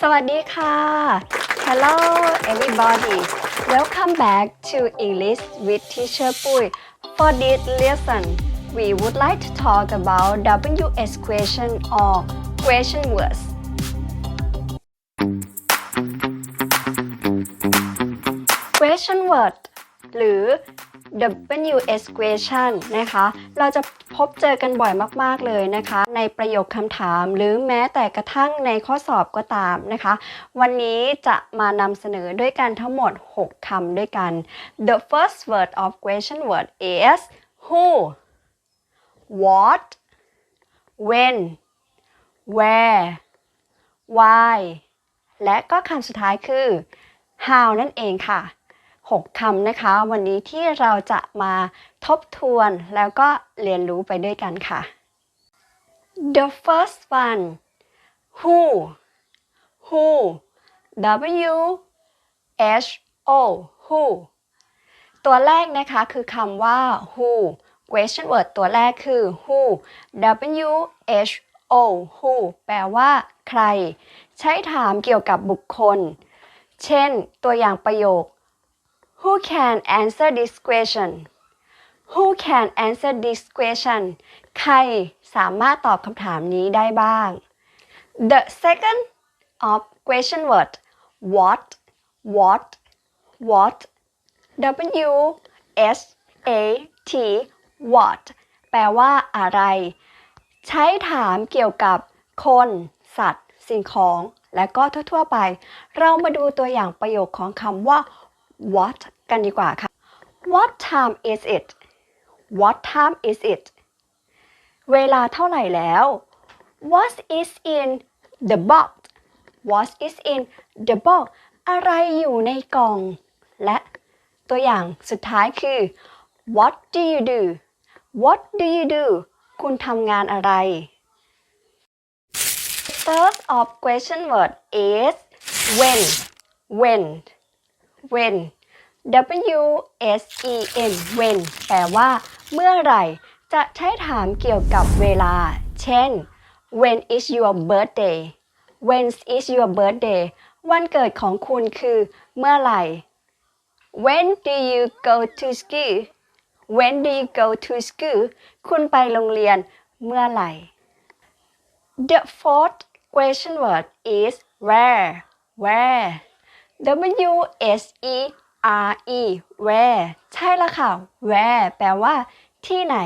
สวัสดีค่ะ Hello everybody Welcome back to English with Teacher Pui For this lesson we would like to talk about WS question or question words question word หรือ WS question นะคะ เราจะพบเจอกันบ่อยมากๆเลยนะคะ ในประโยคคำถามหรือแม้แต่กระทั่งในข้อสอบก็ตามนะคะ วันนี้จะมานำเสนอด้วยกันทั้งหมด 6คำด้วยกัน The first word of question word is who what when where why และก็คำสุดท้ายคือ how นั่นเองค่ะ 6คำนะคะ วันนี้ที่เราจะมาทบทวนแล้วก็เรียนรู้ไปด้วยกันค่ะ The first one who who W H O who ตัวแรกนะคะคือคำว่า who question word ตัวแรกคือ who W H O who แปลว่า ใคร ใช้ถามเกี่ยวกับบุคคล เช่น ตัวอย่างประโยค Who can answer this question Who can answer this question ใครสามารถตอบคำถามนี้ได้บ้าง The second of question word what what what W S A T what แปลว่าอะไร ใช้ถามเกี่ยวกับคน สัตว์ สิ่งของ และก็ทั่วๆไป เรามาดูตัวอย่างประโยคของคำว่า what กันดีกว่าค่ะ What time is it What time is it เวลาเท่าไหร่แล้ว What is in the box What is in the box อะไรอยู่ในกล่อง และตัวอย่างสุดท้ายคือ What do you do What do you do คุณทำงานอะไร Third of question word is when when when W S E N when แปลว่า เมื่อไหร่ จะใช้ถามเกี่ยวกับเวลา เช่น when is your birthday when is your birthday วันเกิดของคุณคือเมื่อไหร่ when do you go to school when do you go to school คุณไปโรงเรียนเมื่อไหร่ The fourth question word is where where W S E R E where ใช่ละค่ะ where แปลว่า ที่ไหน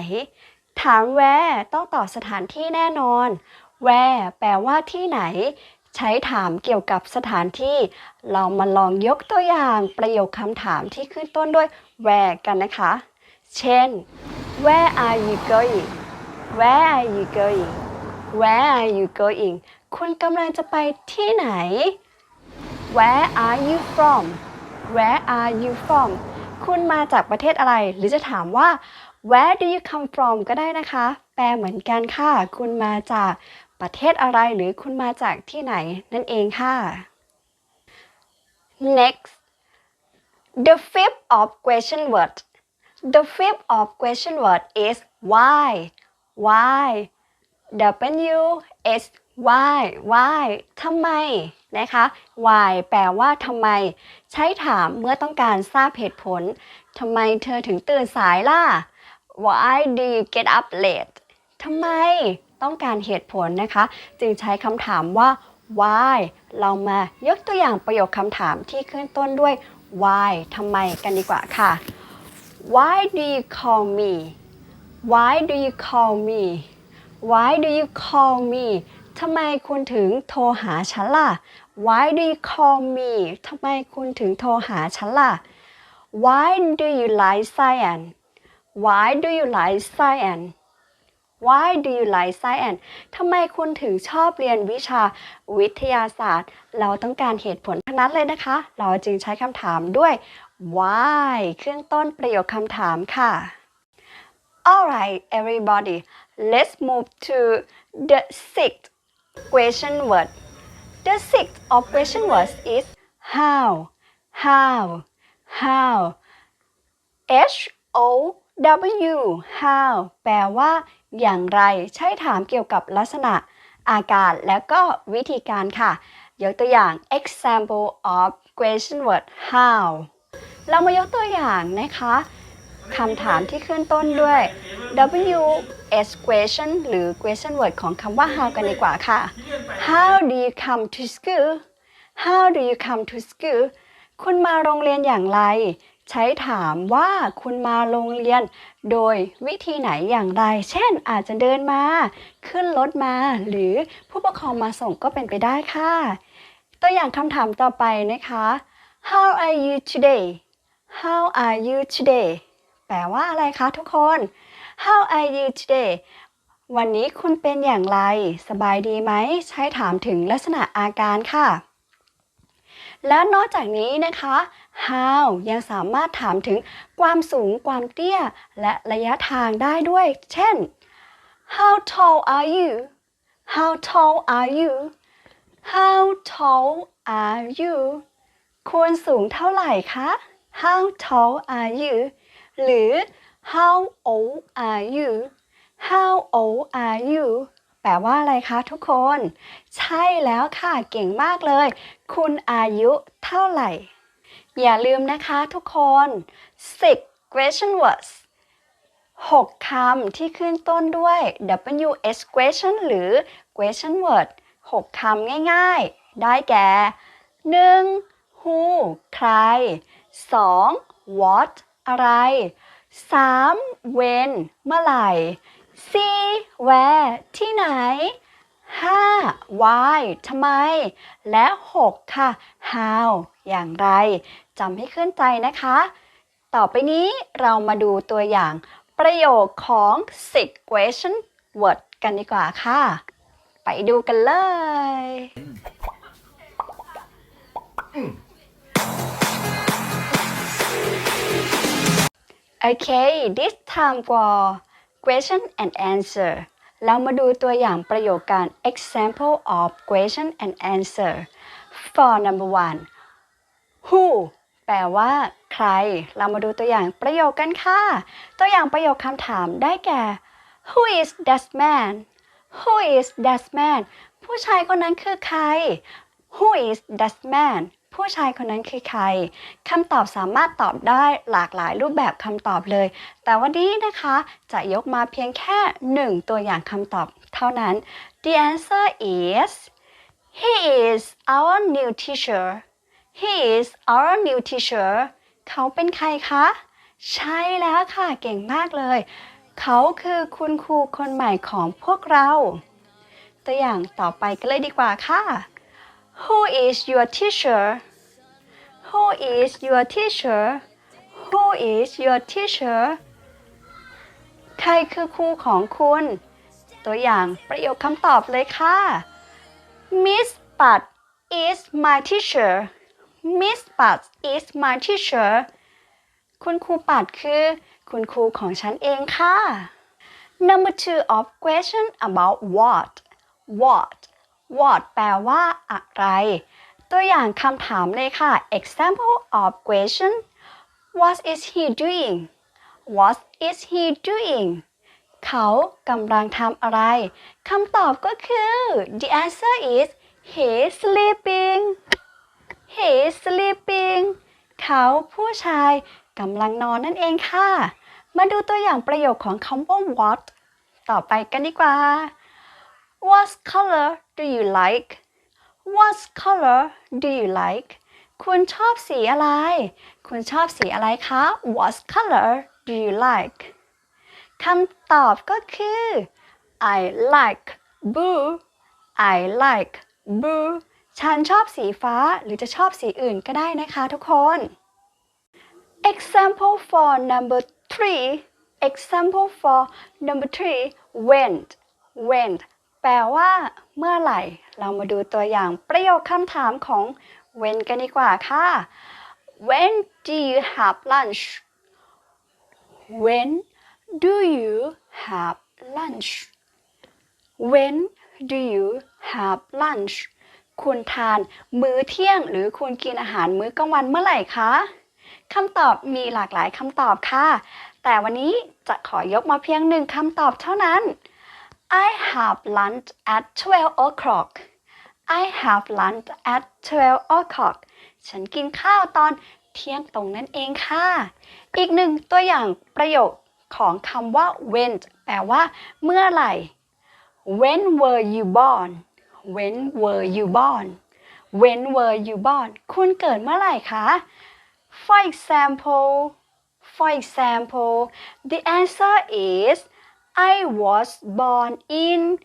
ถาม where ต้องตอบสถานที่แน่นอน where แปลว่าที่ไหน ใช้ถามเกี่ยวกับสถานที่ เรามาลองยกตัวอย่างประโยคคำถามที่ขึ้นต้นด้วย where กันนะคะ เช่น where are you going where are you going where are you going คุณกำลังจะไปที่ไหน Where are you from Where are you from คุณมาจากประเทศอะไร หรือจะถามว่า Where do you come from ก็ได้นะคะ แปลเหมือนกันค่ะ คุณมาจากประเทศอะไรหรือคุณมาจากที่ไหนนั่นเองค่ะ Next The fifth of question word The fifth of question word is why why W S why why ทำไม นะคะ why แปลว่าทำไม ใช้ถามเมื่อต้องการทราบเหตุผลทำไมเธอถึงตื่นสายล่ะ Why do you get up late ทำไมต้องการเหตุผลนะคะ จึงใช้คำถามว่า why เรามายกตัวอย่างประโยคคำถามที่ขึ้นต้นด้วย why ทำไมกันดีกว่าค่ะ Why do you call me Why do you call me Why do you call me ทำไมคุณถึงโทรหาฉันล่ะ Why do you call me ทำไมคุณถึงโทรหาฉันล่ะ Why do you like science Why do you like science Why do you like science ทำไมคุณถึงชอบเรียนวิชาวิทยาศาสตร์ เราต้องการเหตุผลทั้งนั้นเลยนะคะ เราจึงใช้คำถามด้วย why ขึ้นต้นประโยคคำถามค่ะ Alright everybody let's move to the sixth question word the sixth of question words is how how how H O W how แปลว่าอย่างไร ใช้ถามเกี่ยวกับลักษณะอาการและก็วิธีการค่ะ ยกตัวอย่าง example of question word how เรามายกตัวอย่างนะคะคำถามที่ขึ้นต้นด้วย W S question หรือ question word ของคำว่า how กันดีกว่าค่ะ How do you come to school How do you come to school คุณมาโรงเรียนอย่างไร ใช้ถามว่าคุณมาโรงเรียน โดยวิธีไหนอย่างไร เช่นอาจจะเดินมา ขึ้นรถมา หรือผู้ปกครองมาส่งก็เป็นไปได้ค่ะ ตัวอย่างคำถามต่อไปนะคะ How are you today How are you today แปลว่าอะไรคะทุกคน How are you today วันนี้คุณเป็นอย่างไร สบายดีไหม ใช้ถามถึงลักษณะอาการค่ะ และนอกจากนี้นะคะ how ยังสามารถถามถึงความสูง ความเตี้ย และระยะทางได้ด้วย เช่น how tall are you how tall are you how tall are you ควรสูงเท่าไหร่คะ how tall are you หรือ how old are you how old are you แปลว่าอะไรคะทุกคน ใช่แล้วค่ะ เก่งมากเลย คุณอายุเท่าไหร่ อย่าลืมนะคะทุกคน six question words 6คำที่ขึ้นต้นด้วย WS question หรือ question word 6คำง่ายๆ ได้แก่ 1. who ใคร 2. what อะไร 3. when เมื่อไหร่ 4. where ที่ไหน 5. why ทำไม และ 6 ค่ะ how อย่างไรจำให้ขึ้นใจนะคะ ต่อไปนี้เรามาดูตัวอย่างประโยคของ six question word กันดีกว่าค่ะ ไปดูกันเลย Okay this time for question and answer เรามาดูตัวอย่างประโยคการ example of question and answer for number one who แปลว่าใคร เรามาดูตัวอย่างประโยคกันค่ะ ตัวอย่างประโยคคำถามได้แก่ who is that man who is that man ผู้ชายคนนั้นคือใคร who is that man ผู้ชายคนนั้นคือใครคำตอบสามารถตอบได้หลากหลายรูปแบบคำตอบเลย แต่วันนี้นะคะจะยกมาเพียงแค่หนึ่งตัวอย่างคำตอบเท่านั้น The answer is he is our new teacher he is our new teacher เขาเป็นใครคะ ใช่แล้วค่ะ เก่งมากเลย เขาคือคุณครูคนใหม่ของพวกเรา ตัวอย่างต่อไปกันเลยดีกว่าค่ะ Who is your teacher Who is your teacher Who is your teacher ใครคือครูของคุณ ตัวอย่างประโยคคำตอบเลยค่ะ Miss Pat is my teacher Miss Pat is my teacher คุณครูปัดคือ คุณครูของฉันเองค่ะ Number two of question about what what what แปลว่าอะไร ตัวอย่างคำถามเลยค่ะ example of question what is he doing what is he doing เขากำลังทำอะไร คำตอบก็คือ the answer is he sleeping he sleeping เขาผู้ชายกำลังนอนนั่นเองค่ะ มาดูตัวอย่างประโยคของคำว่า what ต่อไปกันดีกว่า What color do you like What color do you like คุณชอบสีอะไร คุณชอบสีอะไรคะ What color do you like คำตอบก็คือ I like blue I like blue ฉันชอบสีฟ้าหรือจะชอบสีอื่นก็ได้นะคะทุกคน Example for number three Example for number three Went. Went. แปลว่าเมื่อไหร่ เรามาดูตัวอย่างประโยคคำถามของ when กันดีกว่าค่ะ When do you have lunch When do you have lunch When do you have lunch คุณทานมื้อเที่ยง หรือคุณกินอาหารมื้อกลางวันเมื่อไหร่คะคำตอบมีหลากหลายคำตอบค่ะ แต่วันนี้จะขอยกมาเพียงหนึ่งคำตอบเท่านั้น I have lunch at 12 o'clock I have lunch at 12 o'clock ฉันกินข้าวตอนเที่ยงตรงนั่นเองค่ะ อีกหนึ่งตัวอย่างประโยคของคำว่า when แปลว่า เมื่อไหร่ when were you born when were you born when were you born คุณเกิดเมื่อไหร่คะ for example for example the answer is I was born in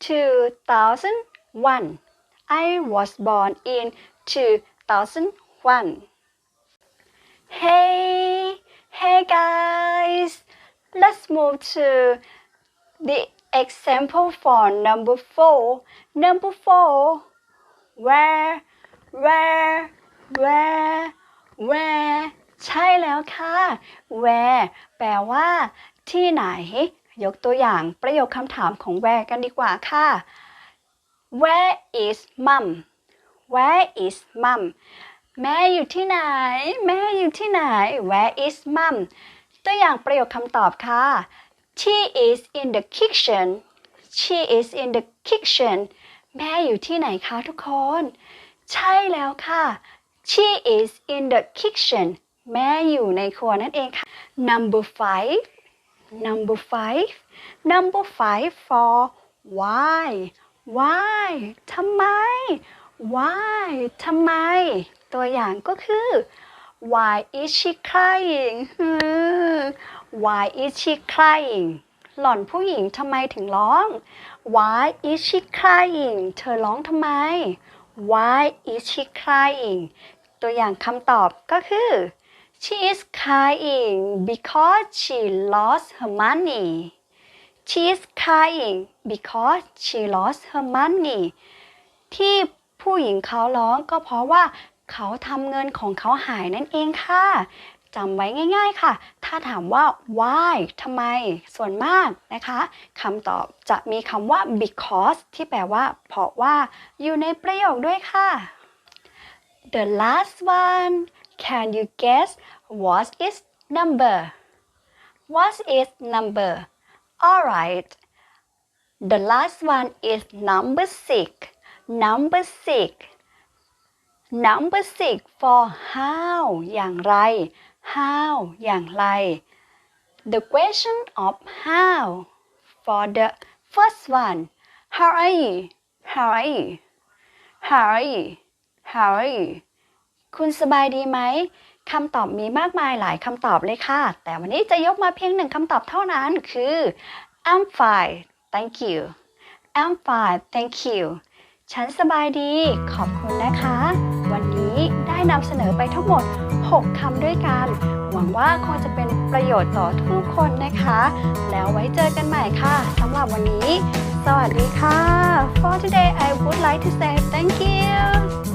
2001 I was born in 2001 Hey hey guys let's move to the example for number four number four where where where where ใช่แล้วค่ะ where แปลว่า ที่ไหน ยกตัวอย่างประโยคคำถามของ where กันดีกว่าค่ะ where is mom where is mom แม่อยู่ที่ไหน แม่อยู่ที่ไหน where is mom ตัวอย่างประโยคคำตอบค่ะ she is in the kitchen she is in the kitchen แม่อยู่ที่ไหนคะทุกคน ใช่แล้วค่ะ she is in the kitchen แม่อยู่ในครัวนั่นเองค่ะ number five number five number five for why why ทำไม why ทำไม ตัวอย่างก็คือ why is she crying why is she crying หล่อนผู้หญิงทำไมถึงร้อง why is she crying เธอร้องทำไม why is she crying ตัวอย่างคำตอบก็คือ she is crying because she lost her money she is crying because she lost her money ที่ผู้หญิงเขาร้องก็เพราะว่าเขาทำเงินของเขาหายนั่นเองค่ะจำไว้ง่าย ๆค่ะ ถ้าถามว่า why ทำไม ส่วนมากนะคะคำตอบจะมีคำว่า because ที่แปลว่า เพราะว่า อยู่ในประโยคด้วยค่ะ The last one can you guess what is number what is number alright the last one is number six number six number six for how อย่างไร how อย่างไร the question of how for the first one how are you how are you how are you how are you คุณสบายดีไหมคำตอบมีมากมายหลายคำตอบเลยค่ะ แต่วันนี้จะยกมาเพียงหนึ่งคำตอบเท่านั้นคือ I'm fine thank you I'm fine thank you ฉันสบายดี ขอบคุณนะคะ วันนี้ได้นำเสนอไปทั้งหมด 6คำด้วยกัน หวังว่าคงจะเป็นประโยชน์ต่อทุกคนนะคะ แล้วไว้เจอกันใหม่ค่ะสำหรับวันนี้ สวัสดีค่ะ For today I would like to say thank you